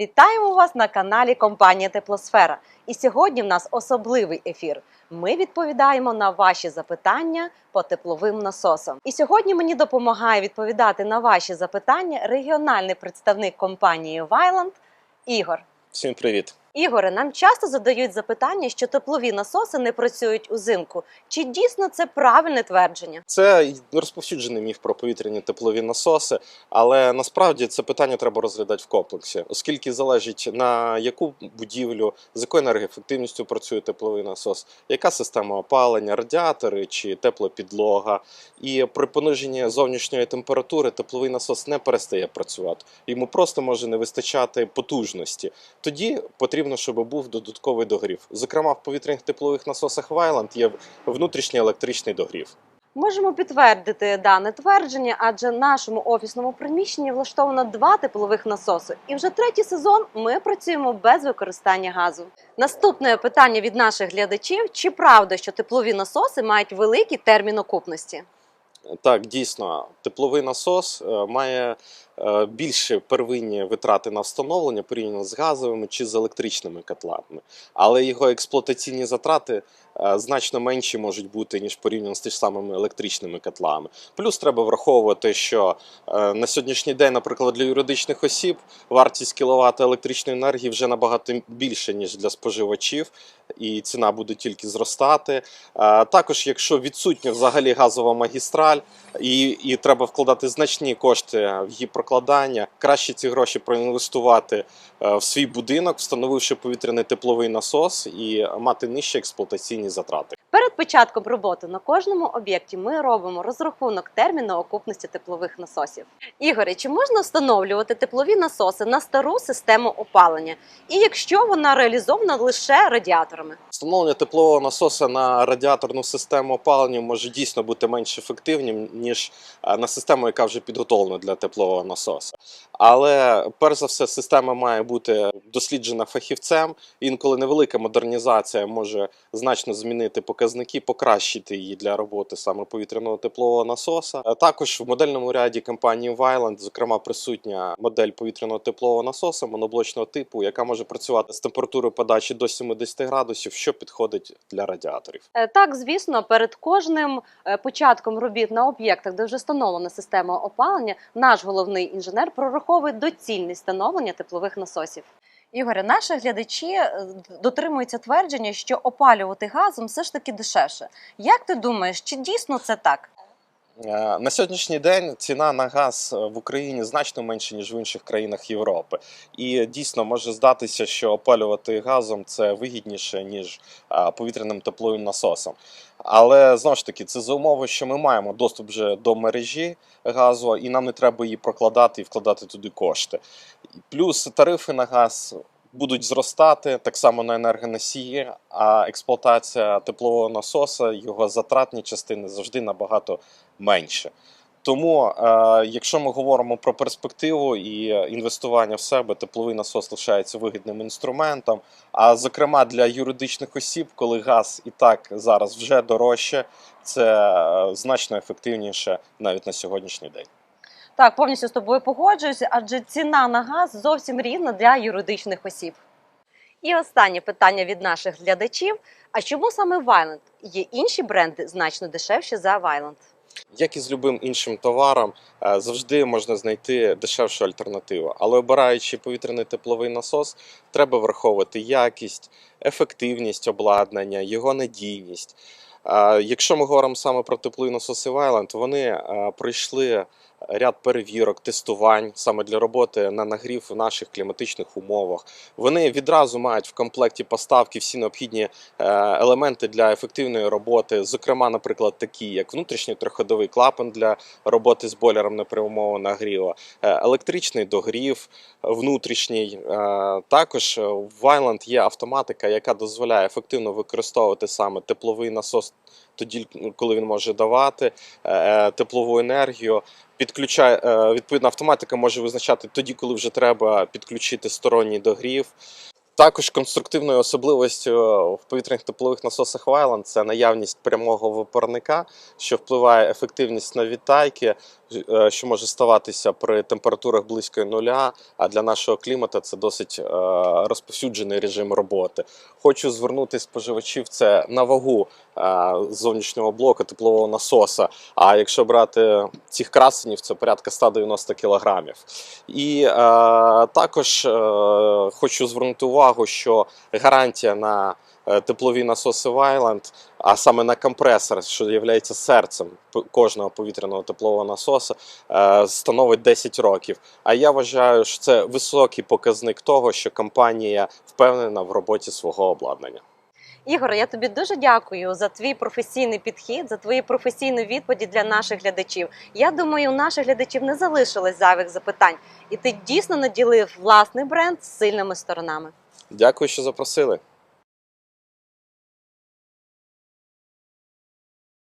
Вітаємо вас на каналі компанії Теплосфера. І сьогодні в нас особливий ефір. Ми відповідаємо на ваші запитання по тепловим насосам. І сьогодні мені допомагає відповідати на ваші запитання регіональний представник компанії Вайланд Ігор. Всім привіт. Ігоре, нам часто задають запитання, що теплові насоси не працюють узимку. Чи дійсно це правильне твердження? Це розповсюджений міф про повітряні теплові насоси, але насправді це питання треба розглядати в комплексі, оскільки залежить на яку будівлю, з якою енергоефективністю працює тепловий насос, яка система опалення, радіатори чи теплопідлога. І при пониженні зовнішньої температури тепловий насос не перестає працювати. Йому просто може не вистачати потужності. Тоді потрібно, щоб був додатковий догрів. Зокрема, в повітряних теплових насосах Вайланд є внутрішній електричний догрів. Можемо підтвердити дане твердження, адже нашому офісному приміщенні влаштовано два теплових насоси. І вже третій сезон ми працюємо без використання газу. Наступне питання від наших глядачів: чи правда, що теплові насоси мають великий термін окупності? Так, дійсно, тепловий насос е, має більше первинні витрати на встановлення порівняно з газовими чи з електричними котлами, але його експлуатаційні затрати е, значно менші можуть бути ніж порівняно з тими самими електричними котлами. Плюс треба враховувати, що е, на сьогоднішній день, наприклад, для юридичних осіб вартість кіловат електричної енергії вже набагато більше ніж для споживачів, і ціна буде тільки зростати. Е, Також, якщо відсутня взагалі газова магістраль, і, і треба вкладати значні кошти в її прокладання, краще ці гроші проінвестувати е, в свій будинок, встановивши повітряний тепловий насос і мати нижчі експлуатаційні затрати. Перед початком роботи на кожному об'єкті ми робимо розрахунок терміну окупності теплових насосів. Ігоре, чи можна встановлювати теплові насоси на стару систему опалення? І якщо вона реалізована лише радіаторами? Встановлення теплового насоса на радіаторну систему опалення може дійсно бути менш ефективним, ніж е, на систему, яка вже підготовлена для теплового насоса. Але перш за все, система має бути досліджена фахівцем. Інколи невелика модернізація може значно змінити показники, покращити її для роботи саме повітряного теплового насоса. Е, Також в модельному ряді компанії Вайланд, зокрема, присутня модель повітряного теплового насоса моноблочного типу, яка може працювати з температурою подачі до 70 градусів, що підходить для радіаторів. Е, Так, звісно, перед кожним е, початком робіт на об'єктах, де вже встановлена система опалення, наш головний інженер прораховує доцільність встановлення теплових насосів. Ігоре, наші глядачі е, дотримуються твердження, що опалювати газом все ж таки дешевше. Як ти думаєш, чи дійсно це так? Е, На сьогоднішній день ціна на газ е, в Україні значно менше ніж в інших країнах Європи, і дійсно може здатися, що опалювати газом це вигідніше ніж е, повітряним тепловим насосом. Але знову ж таки, це за умови, що ми маємо доступ вже до мережі газу, і нам не треба її прокладати і вкладати туди кошти. Плюс тарифи на газ будуть зростати так само на енергоносії, а експлуатація теплового насоса, його затратні частини завжди набагато менше. Тому, е, якщо ми говоримо про перспективу і інвестування в себе, тепловий насос лишається вигідним інструментом. А зокрема для юридичних осіб, коли газ і так зараз вже дорожче, це е, значно ефективніше навіть на сьогоднішній день. Так, повністю з тобою погоджуюся, адже ціна на газ зовсім рівна для юридичних осіб. І останнє питання від наших глядачів: а чому саме Вайланд? Є інші бренди значно дешевші за Вайланд? Як і з любим іншим товаром, е, завжди можна знайти дешевшу альтернативу. Але обираючи повітряний тепловий насос, треба враховувати якість, ефективність обладнання, його надійність. Е, Якщо ми говоримо саме про теплові насоси Вайланд, вони е, пройшли ряд перевірок, тестувань саме для роботи на нагрів в наших кліматичних умовах. Вони відразу мають в комплекті поставки всі необхідні е, елементи для ефективної роботи, зокрема, наприклад, такі як внутрішній триходовий клапан для роботи з бойлером непрямого нагріву, е, електричний догрів внутрішній. Е, Також в Вайланд є автоматика, яка дозволяє ефективно використовувати саме тепловий насос. Тоді, коли він може давати е, теплову енергію, підключає е, відповідна автоматика може визначати тоді, коли вже треба підключити сторонній догрів. Також конструктивною особливістю в повітряних теплових насосах Вайланд це наявність прямого випарника, що впливає ефективність на відтайки, е, що може ставатися при температурах близько нуля. А для нашого клімату це досить е, розповсюджений режим роботи. Хочу звернути споживачів це на вагу е, зовнішнього блоку теплового насоса. А якщо брати цих красенів, це порядка 190 кілограмів. І е, також е, хочу звернути увагу, що гарантія на е, теплові насоси Вайланд, а саме на компресор, що є серцем кожного повітряного теплового насоса, е, становить 10 років. А я вважаю, що це високий показник того, що компанія впевнена в роботі свого обладнання. Ігоре, я тобі дуже дякую за твій професійний підхід, за твої професійні відповіді для наших глядачів. Я думаю, у наших глядачів не залишилось зайвих запитань, і ти дійсно наділив власний бренд сильними сторонами. Дякую, що запросили.